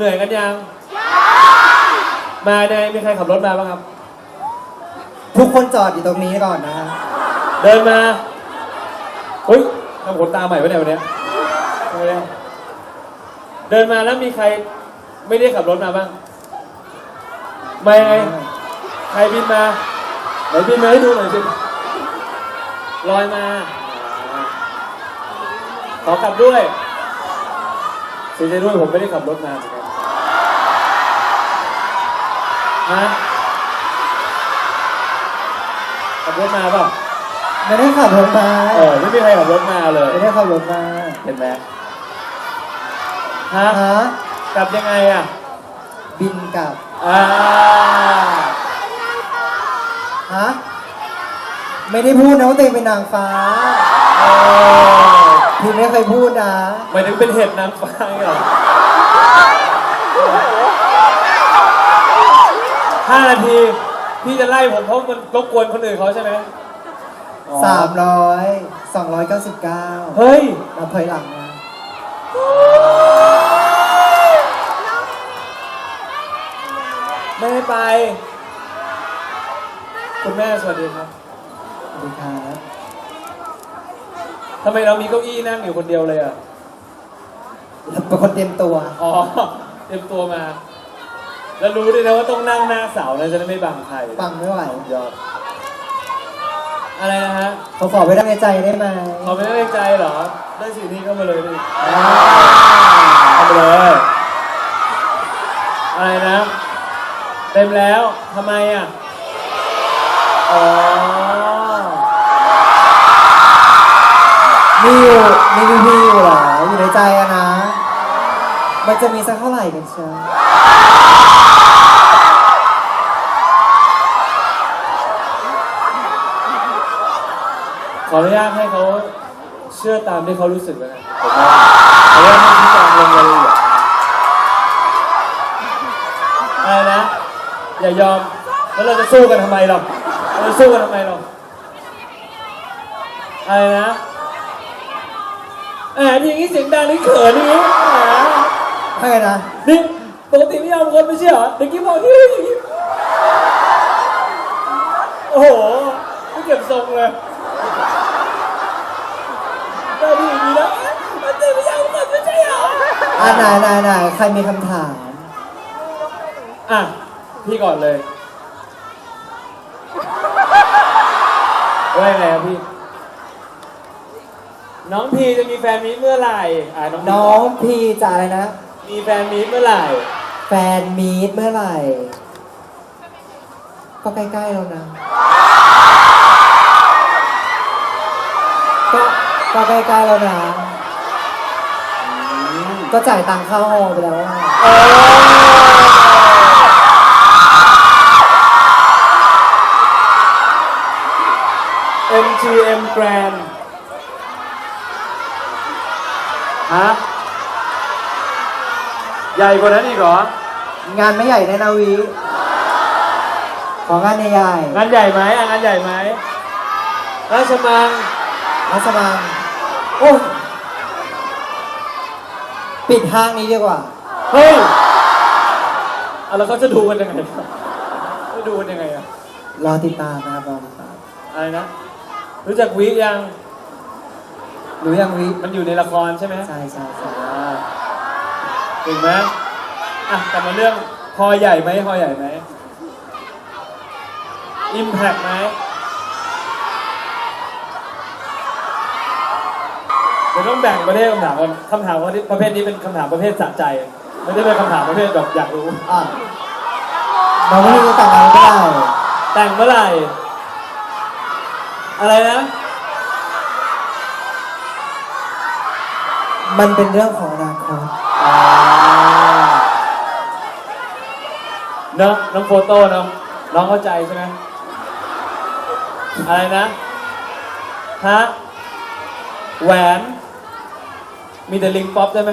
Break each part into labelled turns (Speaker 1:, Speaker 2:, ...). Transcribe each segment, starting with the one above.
Speaker 1: เหนื่อยกันยัง มาเนี่ยมีใครขับรถมาบ้างครับ
Speaker 2: ทุกคนจอดอยู่ตรงนี้ก่อนนะฮะ
Speaker 1: เดินมาเฮ้ยทำขนตาใหม่ไว้ไหนยวันเนี้ยทำไมเนี่ยเดินมาแล้วมีใครไม่ได้ขับรถมาบ้าง ไม่ไงใครบินมาไหนบินมาให้ดูหน่อยสิลอยมา ขอกลับด้วยเสียใจด้วยผมไม่ได้ขับรถมาเหมือ ฮะขับรถมาเปล่า
Speaker 2: ไม่ได้ขับรถมา
Speaker 1: เออไม่มีใครขับรถมาเลย
Speaker 2: ไม่ได้ขับรถมา
Speaker 1: เห็นไหมฮะ
Speaker 2: ฮะ
Speaker 1: กลับยังไงอะ
Speaker 2: บินกลับ
Speaker 1: อ่า
Speaker 2: ฮะไม่ได้พูดนะว่าตัวเองเป็นนางฟ้า
Speaker 1: เออ
Speaker 2: พี่ไม่เคยพูดนะ
Speaker 1: หมายถึงเป็นเห็ดนางฟ้าเหรอ ห้านาทีพี่จะไล่ผมเพราะมันรบกวนคนอื่นเขาใช่ไหมอ๋อ
Speaker 2: สามร้อยสองร้อยเก้าสิบเก้า
Speaker 1: เฮ้ย
Speaker 2: มาถอยหลังมา
Speaker 1: ไม่ให้ไป คุณแม่สวัสดีครับ
Speaker 2: สวัสดีครับ
Speaker 1: ทำไมเรามีเก้าอี้นั่งอยู่คนเดียวเลยอะ
Speaker 2: เป็นคนเตรียมตัว
Speaker 1: อ๋อ เตรียมตัวมา แล้วรู้ด้วยนะว่าต้องนั่งหน้าเสานะจะได้ไม่บังใคร
Speaker 2: ฟังไม่ไหวย
Speaker 1: อด อะไรนะฮะ
Speaker 2: เขาขอไปได้ในใจได้ไหม
Speaker 1: ขอไม่ได้ในใจเหรอ ได้สีนี้ก็มาเลยดิ
Speaker 2: อ่า
Speaker 1: เอาไปเลย อะไรนะ เต็มแล้วทำไมอะ อ๋อ
Speaker 2: มีอยู่มีพีพีอยู่เหรออยู่ในใจอะนะ มันจะมีสักเท่าไหร่กันเชียว
Speaker 1: ขออนุญาตให้เขาเชื่อตามที่เขารู้สึกแล้วกันผมว่าขออนุญาตให้ชี้แจงลงรายละเอียดอะไรนะ อย่ายอม แล้วเราจะสู้กันทำไมเราเราจะสู้กันทำไมเราอะไรนะแหมอย่างนี้เสียงดังนี่เขินอย่างนี้แหม
Speaker 2: ให้ไงนะ
Speaker 1: นี่ปกติไม่ยอมคนไม่ใช่เหรอเด็กกี้บอกที่อย่างนี้โอ้โหไม่เก็บทรงเลยได้ดีอย่างนี้นะปกติไม่ยอมคนไม่ใช่เหรอ
Speaker 2: อ่าไหนไหนไหนใครมีคำถาม
Speaker 1: อะ พี่ก่อนเลยว่ายังไงครับพี่ น้องพีจะมีแฟนมีตเมื่อไหร่อะน้องพี
Speaker 2: น้องพีจะอะไรนะ
Speaker 1: มีแฟนมีตเมื่อไหร่
Speaker 2: แฟนมีตเมื่อไหร่ ก็ใกล้ๆแล้วนะ ก็ก็ใกล้ๆแล้วนะ ก็จ่ายตังค่าฮอลไปแล้วอะ
Speaker 1: เออ MTM Grand ฮะ ใหญ่กว่านั้นอีกเหรอ
Speaker 2: งานไม่ใหญ่แน่นาวี ของานใหญ่
Speaker 1: งานใหญ่ไหมอะงานใหญ่ไหมราชมัง
Speaker 2: ๆรัสมังโอ้ย ปิดห้างนี้ดีกว่า
Speaker 1: เฮ้ยอะแล้วเขาจะดูกันยังไงจะดูกันยังไงอะ
Speaker 2: รอติดตามนะครับรอติดตาม
Speaker 1: อะไรนะ รู้จักวิยัง
Speaker 2: รู้ยังวิ
Speaker 1: มันอยู่ในละครใช่ไหม
Speaker 2: ใช่ใช่ใช่
Speaker 1: อ่าเก่งไหมอะกลับมาเรื่องฮอใหญ่ไหมฮอใหญ่ไหมอิมแพกไหม เดี๋ยวต้องแบ่งประเภทคำถามกันคำถามประเภทนี้เป็นคำถามประเภทสะใจ ไม่ได้เป็นคำถามประเภทแบบอยากรู้
Speaker 2: อะน้องไม่รู้จะแต่งงานไม่ได้
Speaker 1: แต่งเมื่อไหร่ อะไรนะ
Speaker 2: มันเป็นเรื่องของอนาคต
Speaker 1: อ่าเนอะน้องโฟโต้เนอะน้องเข้าใจใช่ไหมอะไรนะ ฮะ แหวน มีแต่ลิงป๊อปใช่ไหม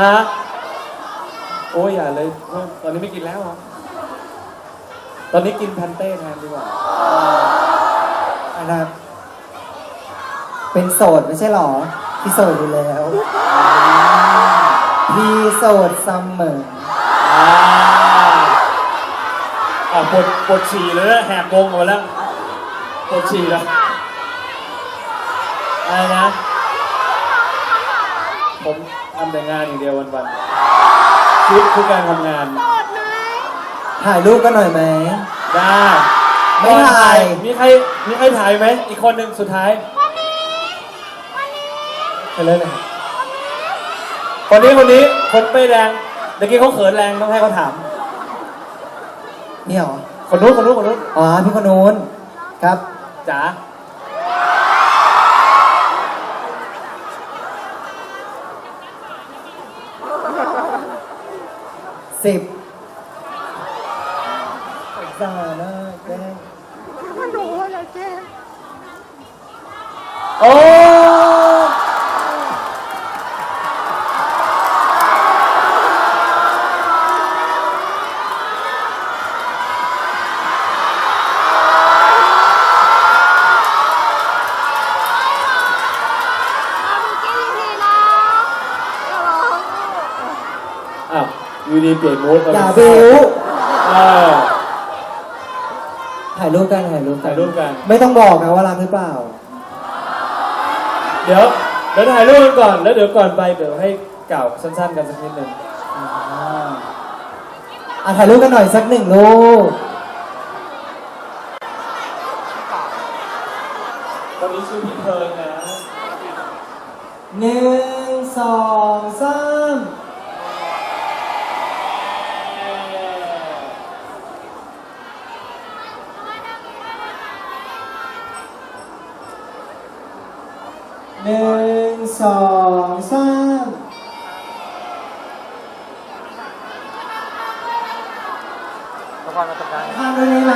Speaker 1: ฮะโอ้ยอย่าเลย ตอนนี้ไม่กินแล้วเหรอตอนนี้กินแพนเต้แทนดีกว่า
Speaker 2: นะครับ เป็นโสดไม่ใช่หรอ พี่โสดอยู่แล้ว พี่โสดเสมอ
Speaker 1: อ่าอะปวดปวดฉี่เลยนะแหกวงออกมาแล้ว ปวดฉี่แล้วอะไรนะ ผมทำแต่งานอย่างเดียววันๆชีวิตคือการทำงาน
Speaker 2: ถ่ายรูปกันหน่อยไหม
Speaker 1: ได้
Speaker 2: ไม่ถ่าย
Speaker 1: มีใคร มีใครถ่ายไหม อีกคนหนึ่งสุดท้ายไปเลยนะคนนี้คนนี้ คนไม่แรงเมื่อกี้เขาเขินแรงต้องให้เขาถาม
Speaker 2: นี่เหรอ
Speaker 1: คนนู้นคนนู้นคนนู้น
Speaker 2: อ๋อ พี่คนนู้น ครับ
Speaker 1: จ๋า
Speaker 2: สิบสานะแกล้ง
Speaker 1: โอ้อ้าว อยูดีเปลี่ยนมูดม
Speaker 2: อย่า
Speaker 1: เป็น
Speaker 2: บิว
Speaker 1: เออ
Speaker 2: ถ่ายรูปกันถ่ายรูปกัน
Speaker 1: ถ่ายรูปกัน
Speaker 2: ไม่ต้องบอกนะว่ารักหรือเปล่า
Speaker 1: เดี๋ยวเดี๋ยวถ่ายรูปกันก่อน แล้วเดี๋ยวก่อนไปเดี๋ยวให้กล่าวสั้นๆกันสักนิดหนึ่ง
Speaker 2: อ่าอะถ่ายรูปกันหน่อยสักหนึ่งรูป
Speaker 1: คนนี้ชื่อพี่เพิร์นนะ
Speaker 2: หนึ่งสองสามหนึ่ง สองสามข้ามด้วยได้ไหม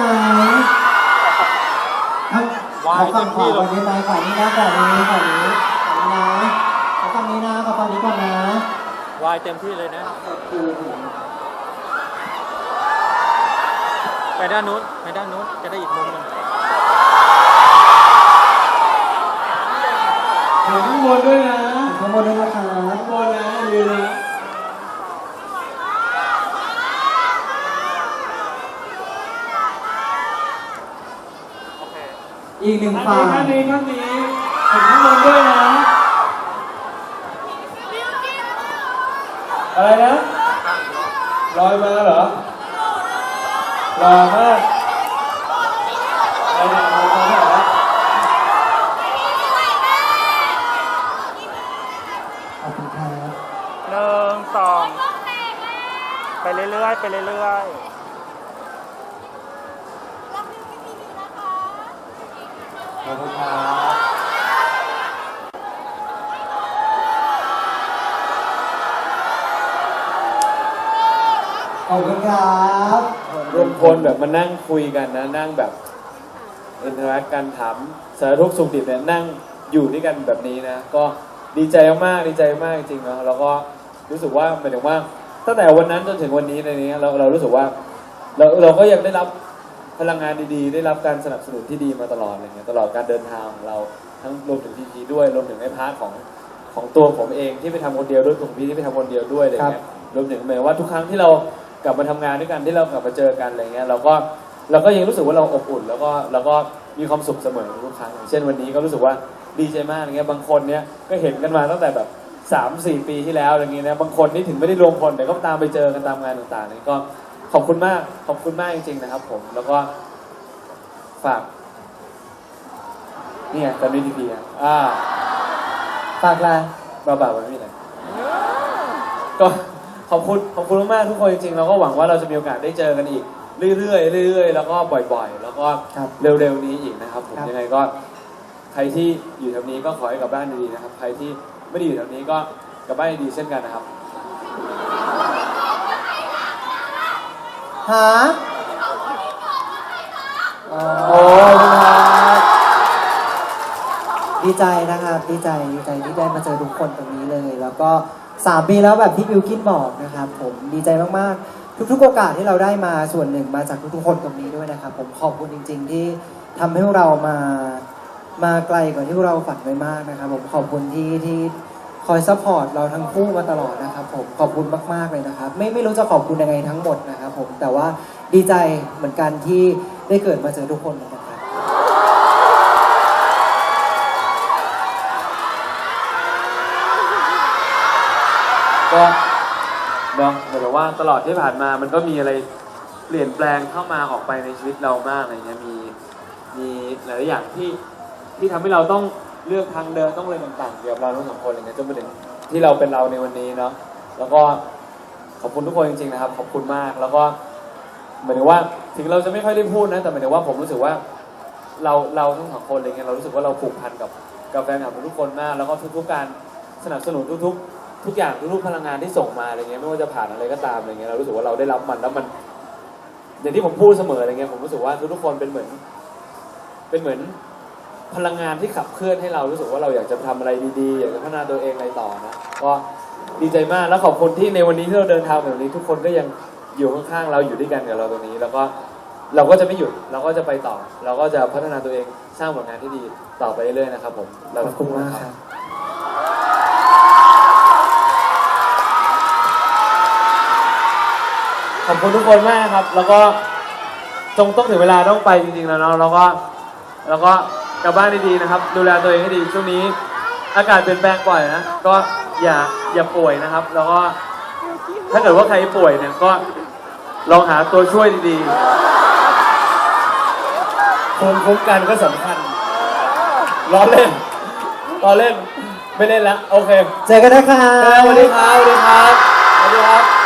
Speaker 2: ทำ
Speaker 3: วาย
Speaker 2: ขอฝั่งขวาก่อนได้ไหมฝั่งนี้นะฝั่งนี้ฝั่งนี้ฝั่งนี้นะขอฝั่งนี้นะขอฝั่งนี้ก่อนนะ
Speaker 3: วายเต็มที่เลยนะ ไปด้านนู้นไปด้านนู้นจะได้อีกมุมหนึ่ง
Speaker 1: ถึงข้างบนด้วยนะ
Speaker 2: ข้างบนด้วยนะครับ
Speaker 1: ข้างบนนะยืนนะ
Speaker 2: อีกหนึ่ง
Speaker 1: ข้าง
Speaker 2: ฝั่ง
Speaker 1: นี้ข้างนี้ข้างนี้ถึงข้างบนด้วยนะ อะไรนะลอยมาเหรอลอยมากอะไรนะลอยมาเหรอ
Speaker 2: ขอบคุณครับ
Speaker 3: หนึ่งสอง ไปเรื่อยๆ ไปเรื่อย
Speaker 1: ขอบคุณครับ
Speaker 2: ขอบคุณครับ
Speaker 1: รวมคนแบบมานั่งคุยกันนะนั่งแบบอินเทอร์แอคกันถามสารทุกข์สุขดิบเนี่ยนั่งอยู่ด้วยกันแบบนี้นะ ก็ดีใจมากๆดีใจมากจริงๆเนาะแล้วก็รู้สึกว่าหมายถึงว่า ตั้งแต่วันนั้นจนถึงวันนี้ในนี้เราเรารู้สึกว่า เราเราก็ยังได้รับพลังงานดีๆ ได้รับการสนับสนุนที่ดีมาตลอดอะไรเงี้ยตลอดการเดินทางของเราทั้งรวมถึงพีพีด้วยรวมถึงในพาร์ทของของตัวผมเองที่ไปทำคนเดียวด้วยตัวของพี่ที่ไปทำคนเดียวด้วยอะไรเงี้ยรวมถึงหมายถึงว่าทุกครั้งที่เรากลับมาทำงานด้วยกันที่เรากลับมาเจอกันอะไรเงี้ยเราก็เราก็ยังรู้สึกว่าเราอบอุ่น แล้วก็แล้วก็มีความสุขเสมอทุกครั้งอย่างเช่นวันนี้ก็รู้สึกว่าดีใจมากอะไรเงี้ยบางคนเนี้ยก็เห็นกันมาตั้งแต่แบบ สามสี่ปีที่แล้วอะไรเงี้ยนะบางคนนี่ถึงไม่ได้รวมพลแต่ก็ตามไปเจอกันตามงานต่างๆนี่ก็ขอบคุณมากขอบคุณมากจริงๆนะครับ ผมแล้วก็ฝากเนี่ยจำได้ทีพีอะอ่า
Speaker 2: ฝากลา
Speaker 1: บาบาวันนี้เลยก็ขอบคุณขอบคุณมากๆทุกคนจริงๆเราก็หวังว่าเราจะมีโอกาสได้เจอกันอีกเรื่อยๆเรื่อยๆแล้วก็บ่อยๆ แล้วก็
Speaker 2: ครับ
Speaker 1: เร็วๆนี้อีกนะครับผม
Speaker 2: ครับ
Speaker 1: ยังไงก็ใครที่อยู่แถวนี้ก็ขอให้กลับบ้านดีๆนะครับ ใครที่ ไม่ได้อยู่แถวนี้ก็กลับบ้านดีๆเช่นกันนะครับ
Speaker 2: หาอ๋อ
Speaker 1: โอ้ขอบคุณครับ
Speaker 2: ดีใจนะครับ ดีใจดีใจที่ได้มาเจอทุกคนตรงนี้เลย แล้วก็สามปีแล้วแบบที่บิวกินบอกนะครับ ผมดีใจมากๆ ทุกๆโอกาสที่เราได้มาส่วนหนึ่งมาจากทุกๆคนตรงนี้ด้วยนะครับ ผมขอบคุณจริง ๆ ที่ทำให้พวกเรามา มาไกลกว่าที่เราฝันไว้มากนะครับผมขอบคุณที่ที่คอยซัพพอร์ตเราทั้งคู่มาตลอดนะครับผมขอบคุณมากๆเลยนะครับ ไม่ไม่รู้จะขอบคุณยังไงทั้งหมดนะครับผมแต่ว่าดีใจเหมือนกันที่ได้เกิดมาเจอทุกคนนกันครับ
Speaker 1: ก็เนาะเหมือนกับว่าตลอดที่ผ่านมามันก็มีอะไรเปลี่ยนแปลงเข้ามาออกไปในชีวิตเรามากอะไรเงี้ยมีมีหลายอย่างที่ ที่ทำให้เราต้องเลือกทางเดินต้องอะไรต่างๆเกี่ยวกับเราทั้งสองคนอะไรเงี้ยจนมาถึงที่เราเป็นเราในวันนี้เนาะแล้วก็ขอบคุณทุกคนจริงๆนะครับ ขอบคุณมากแล้วก็เหมือนกับว่าถึงเราจะไม่ค่อยได้พูดนะแต่หมายถึงว่าผมรู้สึกว่าเราเราทั้งสองคนอะไรเงี้ยเรารู้สึกว่าเราผูกพันกับกับแฟนคลับทุกคนมากแล้วก็ทุกๆการสนับสนุนทุกๆ ทุกอย่างทุกๆพลังงานที่ส่งมาอะไรเงี้ยไม่ว่าจะผ่านอะไรก็ตามอะไรเงี้ยเรารู้สึกว่าเราได้รับมันแล้วมัน อย่างที่ผมพูดเสมออะไรเงี้ยผมรู้สึกว่าทุกๆคนเป็นเหมือน เป็นเหมือน พลังงานที่ขับเคลื่อนให้เรารู้สึกว่าเราอยากจะทำอะไรดีๆอยากจะพัฒนาตัวเองอะไรต่อนะก็ดีใจมากแล้วขอบคุณที่ในวันนี้ที่เราเดินทางแบบนี้ ทุกคนก็ยังอยู่ข้างๆเราอยู่ด้วยกันกับเราตรงนี้ แล้วก็เราก็จะไม่หยุดเราก็จะไปต่อ เราก็จะพัฒนาตัวเองสร้างผลงานที่ดีต่อไปเรื่อยๆนะครับผมเรา
Speaker 2: ข
Speaker 1: ทั้
Speaker 2: อบ
Speaker 1: ง
Speaker 2: คุณมากครับ
Speaker 1: ขอบคุณทุกคนมากครับ แล้วก็จงต้องถึงเวลาต้องไปจริงๆแล้วเนาะแล้วก็แล้วก็ กลับบ้านดีๆนะครับ ดูแลตัวเองให้ดีช่วงนี้ อากาศเปลี่ยนแปลงบ่อยนะก็อย่าอย่าป่วยนะครับ แล้วก็ถ้าเกิดว่าใครป่วยเนี่ยก็ลองหาตัวช่วยดีๆภูมิคุ้มกันก็สำคัญล้อเล่นล้อเล่น ไม่เล่นแล้วโอเค
Speaker 2: เจอกันนะครับ
Speaker 1: สวัสดีครับสวัสดีครับสวัสดีครับ